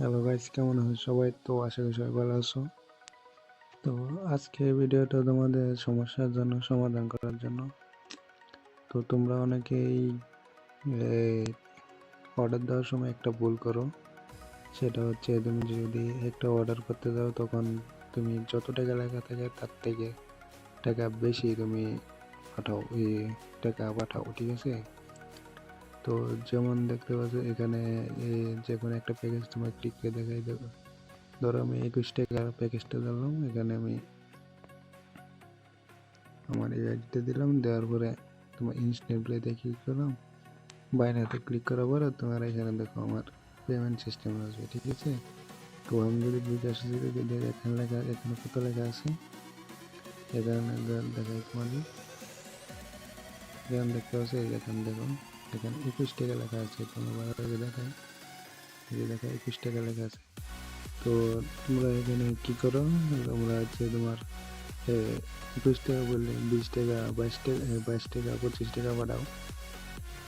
Hello guys কেমন আছো সবাই? তো আশা করি সবাই ভালো আছো। তো আজকে ভিডিওটা তোমাদের সমস্যার জন্য, সমাধান করার জন্য। তো তোমরা অনেকেই অর্ডার দেওয়ার সময় একটা ভুল করো। সেটা হচ্ছে তুমি যদি একটা অর্ডার করতে যাও, তখন তুমি যত টাকা লেখা থাকে, তার থেকে টাকা বেশি তুমি পাঠাও টাকা পাঠাও, ঠিক আছে? তো যেমন দেখতে পাচ্ছ, এখানে যে কোনো একটা প্যাকেজ তোমার ক্লিক করে দেখাই দেবো। ধরো আমি একুশ টাকার প্যাকেজটা দিলাম এখানে আমি আমার এই আইডিতে দিলাম, দেওয়ার পরে তোমার ইনস্ট্যান্ট প্লেতে ক্লিক করলাম। বাইনাতে ক্লিক করার পরে তোমার এখানে দেখো আমার পেমেন্ট সিস্টেম আসবে, ঠিক আছে? তো আমি যদি বিকাশ এখানে লেখা, এখানে কত লেখা আছে? এখানে দেখাই তোমাকে এখানে দেখতে পাচ্ছি এখানে দেখো। এখানে একুশ টাকা লেখা আছে আগে দেখায় এই দেখা, একুশ টাকা লেখা আছে। তো তোমরা এখানে কি করো, তোমরা হচ্ছে তোমার একুশ টাকা বললে বিশ টাকা, বাইশ টাকা বাইশ টাকা, পঁচিশ টাকা পাঠাও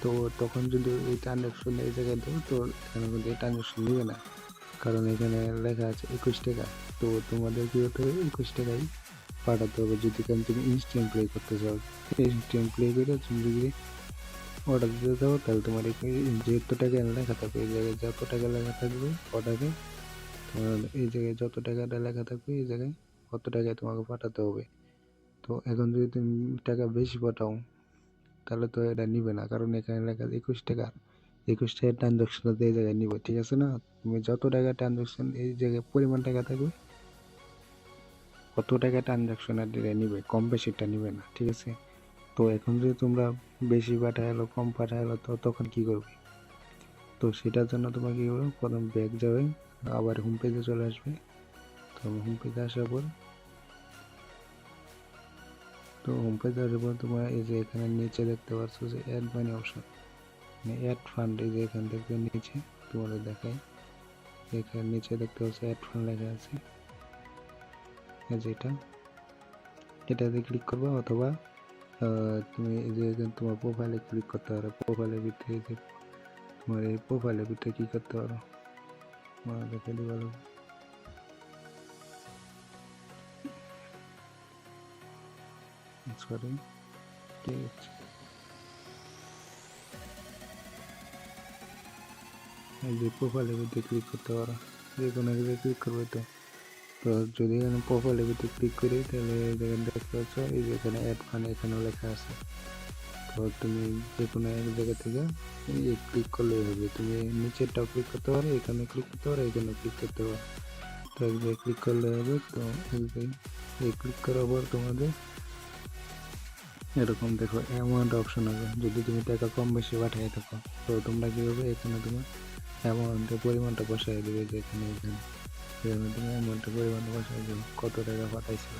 তো তখন যদি এই ট্রানজাকশন এই জায়গায় দেবো তো এখানে কিন্তু এই ট্রানজাকশন নেবে না। কারণ এখানে লেখা আছে একুশ টাকা। তো তোমাদের কি হতে হবে, একুশ টাকাই পাঠাতে হবে। যদি কারণ তুমি ইনস্ট্যান্ট প্লে করতে চাও ইনস্ট্যান্ট প্লে করে তুমি যদি অর্ডার দিতে দাও তাহলে তোমার এই যেহেতু টাকা লেখা থাকবে এই জায়গায় যত টাকা লেখা থাকবে অর্ডারে, তোমার এই জায়গায় যত টাকাটা লেখা থাকবে, এই জায়গায় কত টাকায় তোমাকে পাঠাতে হবে। তো এখন যদি তুমি টাকা বেশি পাঠাও, তাহলে তো এটা নিবে না, কারণ এখানে লেখা একুশ টাকা। একুশ টাকার ট্রানজাকশনটা এই জায়গায় নিবে, ঠিক আছে না? তুমি যত টাকা ট্রানজাকশন এই জায়গায় পরিমাণ টাকা থাকবে কত টাকা ট্রানজাকশন আর নিবে, কম বেশিটা নিবে না, ঠিক আছে? তো এখন যদি তোমরা বেশি পাঠালো কম পাঠালো তো তখন কি করবে? তো সেটার জন্য তোমার কী করবে? প্রথম ব্যাগ যাবে, আবার হোম পেজে চলে আসবে। তো হোম পেজে আসার পর, তো হোম পেজে আসার পর তোমার এই যে এখানে নিচে দেখতে পাচ্ছ যে অ্যাড মানি অপশন মানে অ্যাড ফান্ড এই যে এখান থেকে নিচে তোমাদের দেখায়। এখানে নিচে দেখতে পাচ্ছ অ্যাড ফান্ড লেখা আছে। এই যে এটা, এটাতে ক্লিক করবে অথবা তুমি যে তোমার প্রোফাইলে ক্লিক করতে পারো প্রোফাইলের ভিতরে যে তোমার এই প্রোফাইলের ভিতরে কী করতে পারো? দেখে সরি ঠিক আছে প্রোফাইলের ভিতরে ক্লিক করতে পারো, যে কোনো ক্লিক করবে তো। তো যদি এখানে প্রোফাইলের ভিতরে ক্লিক করি, তাহলে দেখেন দেখতে পাচ্ছ, এই যে এখানে অ্যাড ফান এখানেও লেখা আছে। তো তুমি যে কোনো এক জায়গা থেকে এই ক্লিক করলেই হবে। তুমি নিচেরটাও ক্লিক করতে পারো, এখানে ক্লিক করতে পারো এখানে ক্লিক করতে পারো। তো এক জায়গায় ক্লিক করলে হবে, তো এক এই ক্লিক করার পর তোমাদের এরকম দেখো অ্যামাউন্ট অপশন হবে। যদি তুমি টাকা কম বেশি পাঠিয়ে থাকো, তো তোমরা কী হবে এখানে তোমার অ্যামাউন্টের পরিমাণটা বসাই দেবে যে এখানে এখানে। তুমি অ্যামাউন্টের দেবে কত টাকা পাঠাইছিল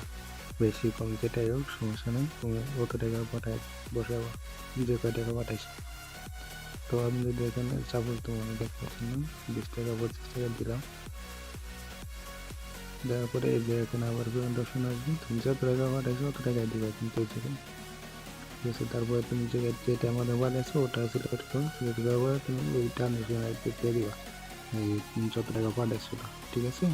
বেশি, কম যেটাই হোক, সমস্যা নেই, তুমি কত টাকা পাঠাই যে কয় টাকা পাঠাইছো। তো আমি যদি এখানে সাপোজ তোমার দেখতে না, বিশ টাকা, পঁচিশ টাকা দিলাম। দেওয়ার পরে এই আবার পেমেন্ট অপশন আসবে, তুমি যত টাকা পাঠাইছো অত টাকায় দিবে কিন্তু ঠিক আছে, তারপরে তুমি যে যেটা আমাদের বানিয়েছো, ওটা সিলেক্ট করো সিলেক্ট করার পরে তুমি ওই ট্রানজেকশন দিয়ে দিবা। এই যত টাকা পাঠাইছো ঠিক আছে?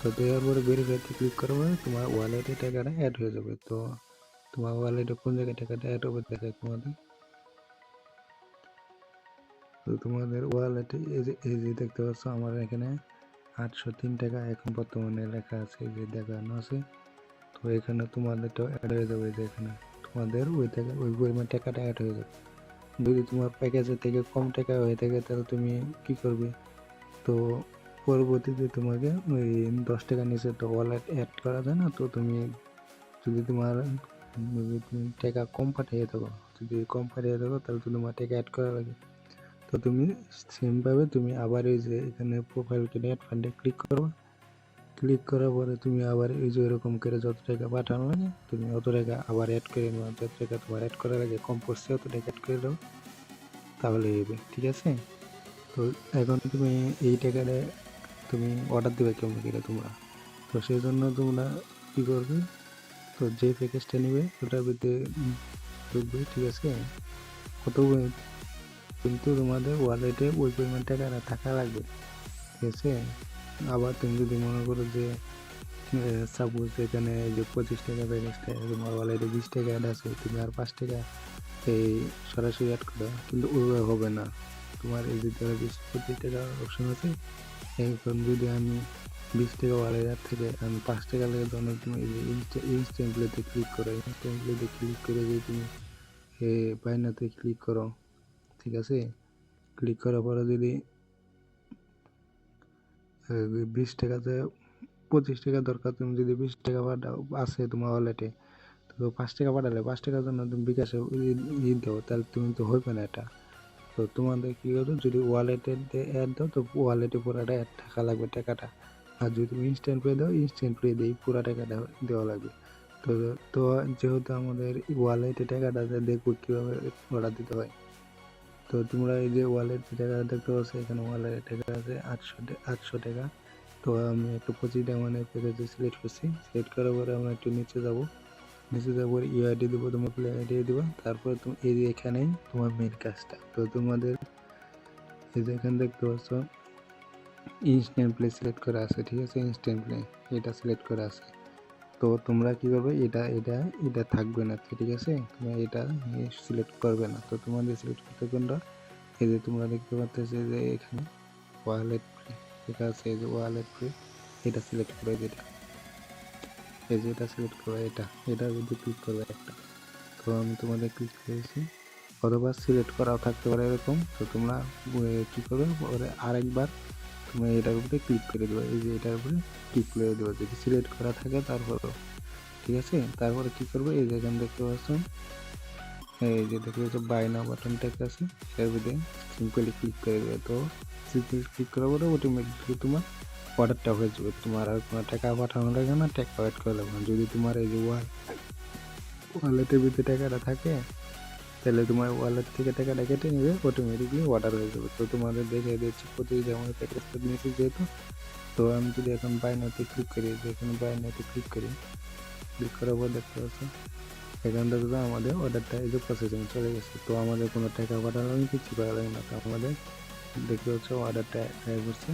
তো দেওয়ার পরে ভেরিফাইতে ক্লিক পরে তোমার ওয়ালেটে টাকাটা অ্যাড হয়ে যাবে। তো তোমার ওয়ালেটে কোন জায়গায় টাকাটা অ্যাড হবে দেখায় তোমাদের। তো তোমাদের ওয়ালেটে এই যে দেখতে পাচ্ছ আমার এখানে আটশো তিন টাকা এখন বর্তমানে লেখা আছে যে দেখানো আছে। তো এখানে তোমাদেরটাও অ্যাড হয়ে যাবে যে এখানে। তোমাদের ওই থেকে ওই পরিমাণ টাকাটা অ্যাড হয়ে যাবে। যদি তোমার প্যাকেজের থেকে কম টাকা হয়ে থাকে, তাহলে তুমি কি করবে? তো পরবর্তীতে তোমাকে ওই দশ টাকা নিচে তো ওয়ালেট অ্যাড করা যায় না? তো তুমি যদি তোমার তুমি টাকা কম পাঠিয়ে থাকো, যদি কম পাঠিয়ে থাকো, তাহলে তো তোমার টাকা অ্যাড করা লাগে। তো তুমি সেমভাবে তুমি আবার এই যে এখানে প্রোফাইল অ্যাড ফান্ডে ক্লিক করো ক্লিক করার পরে তুমি আবার এই যে এরকম করে যত টাকা পাঠানো লাগে, তুমি অত টাকা আবার অ্যাড করে নেব যত টাকা তোমার অ্যাড করার আগে কম পড়ছে, অত টাকা অ্যাড করে দাও। তাহলে হবে, ঠিক আছে? তো এখন তুমি এই টাকাটা তুমি অর্ডার দেবে কেমন করে তোমরা? তো সেই জন্য তোমরা কী করবে? তো যে প্যাকেজটা নেবে, ওটার ভিতরে ঢুকবে, ঠিক আছে? কত কিন্তু তোমাদের ওয়ালেটে ওই পরিমাণ টাকা থাকা লাগবে, ঠিক আছে? আবার তুমি যদি মনে করো যে সাপোজ এখানে যে পঁচিশ টাকা টাকা তোমার ওয়ালেটে বিশ টাকা অ্যাড আছে, তুমি আর পাঁচ টাকা, এই সরাসরি অ্যাড করো, কিন্তু ওইভাবে হবে না। তোমার এই যে বিশ পঁচিশ টাকা অপশন আছে এখন যদি আমি বিশ টাকা ওয়ালেট থেকে আমি পাঁচ টাকা লেগে তখন তুমি এই যে ইনস্ট্যান্ট প্লেতে ক্লিক করো ইনস্ট্যান্ট প্লেতে ক্লিক করে যদি তুমি বাইনাতে ক্লিক করো ঠিক আছে ক্লিক করার পরে যদি বিশ টাকাতে পঁচিশ টাকা দরকার তুমি যদি বিশ টাকা পাঠাও আছে তোমার ওয়ালেটে তো পাঁচ টাকা পাঠালে পাঁচ টাকার জন্য তুমি বিকাশে ই দাও তাহলে তুমি তো হইবে না এটা তো তোমাদের কী করো যদি ওয়ালেটে অ্যাড দাও, তো ওয়ালেটে পুরোটা অ্যাড টাকা লাগবে টাকাটা। আর যদি তুমি ইনস্ট্যান্ট পে দাও ইনস্ট্যান্ট পে দিই পুরো টাকাটা দেওয়া লাগবে। তো তো যেহেতু আমাদের ওয়ালেটে টাকাটা দেখব কীভাবে অর্ডার দিতে হয়। তো তোমরা এই যে ওয়ালেট টাকা দেখতে পাচ্ছ, এখানে ওয়ালেট টাকা আছে আটশো আটশো টাকা। তো আমি একটু পঁচিশ টাকা মানে প্যাকেজে সিলেক্ট করছি। সিলেক্ট করার পরে আমরা একটু নিচে যাব। নিচে যাওয়ার পরে ইউআইডি দেবো তোমার প্লে আইডি দেবো, তারপরে তুমি এই যে এখানেই তোমার মেন কাজটা। তো তোমাদের এই যে এখানে দেখতে পাচ্ছ ইনস্ট্যান্ট প্লে সিলেক্ট করা আছে, ঠিক আছে? ইনস্ট্যান্ট প্লে এটা সিলেক্ট করা আছে। তো তোমরা কী করবে এটা এটা এটা থাকবে না, ঠিক আছে? তোমরা এটা সিলেক্ট করবে না। তো তোমাদের সিলেক্ট করতে কোনটা এই যে তোমরা দেখতে পাচ্ছ যে এখানে ওয়ালেট ফ্রি লেখা আছে? এই যে ওয়ালেট ফ্রি এটা সিলেক্ট করে যেটা এই যে এটা সিলেক্ট করবে এটা। এটার মধ্যে ক্লিক করবে একটা। তো আমি তোমাদের ক্লিক করেছি? অথবা সিলেক্ট করাও থাকতে পারে এরকম। তো তোমরা কী করবে? পরে আরেকবার তুমি এটার উপরে ক্লিক করে দেবে। এই যে এটার উপরে ক্লিক করে দেবে। যদি সিলেক্ট করা থাকে তারপর ঠিক আছে? তারপরে কী করবে? এই যে এখানে দেখতে পাচ্ছ। এই যে দেখতে পাচ্ছ বাই না বাটনটা আছে। এর ভিতরে সিম্পলি ক্লিক করে দেবে। তো সিম্পলি ক্লিক করার পরে অটোমেটিকলি তোমার অর্ডারটা হয়ে যাবে তোমার আর কোনো টাকা পাঠানো লাগে না, টাকা ওয়েট করা লাগবে না। যদি তোমার এই যে ওয়াল ওয়ালেটের ভিতরে টাকাটা থাকে, তাহলে তোমার ওয়ালেট থেকে টাকাটা কেটে নেবে অটোমেটিকলি অর্ডার হয়ে যাবে। তো তোমাদের দেখে দিচ্ছি প্রতিদিন আমাদের প্যাকেজটা নিয়েছি যেহেতু। তো আমি যদি এখন বাইনাতে ক্লিক করি যেখানে বাইনাতে ক্লিক করি ক্লিক করার পর দেখতে পাচ্ছি, এখান থেকে আমাদের অর্ডারটা এই যে প্রসেসিং চলে গেছে। তো আমাদের কোনো টাকা পাঠানো কিছু করা লাগে না। তো আমাদের দেখতে হচ্ছে অর্ডারটা করছে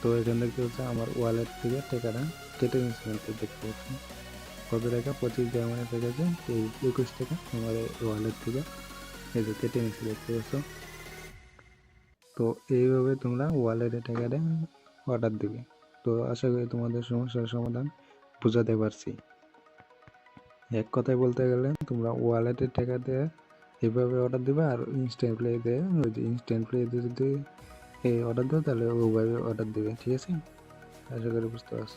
তো এখান দেখতে হচ্ছে আমার ওয়ালেট থেকে টাকাটা কেটে নিচ্ছে দেখতে পাচ্ছি কত টাকা? পঁচিশ জার্মানি প্যাকেজে এই একুশ টাকা আমার ওয়ালেট থেকে এই যে কেটে নিচ্ছে দেখতে পাচ্ছ। তো এইভাবে তোমরা ওয়ালেটে টাকাটা অর্ডার দেবে। তো আশা করি তোমাদের সমস্যার সমাধান বোঝাতে পারছি। এক কথায় বলতে গেলে তোমরা ওয়ালেটের টাকাতে এভাবে অর্ডার দেবে আর ইনস্ট্যান্ট প্লেতে ওই যে ইনস্ট্যান্ট প্লেতে যদি এই অর্ডার দাও তাহলে ওভাবে অর্ডার দেবে ঠিক আছে? আশা করি বুঝতে পারছ।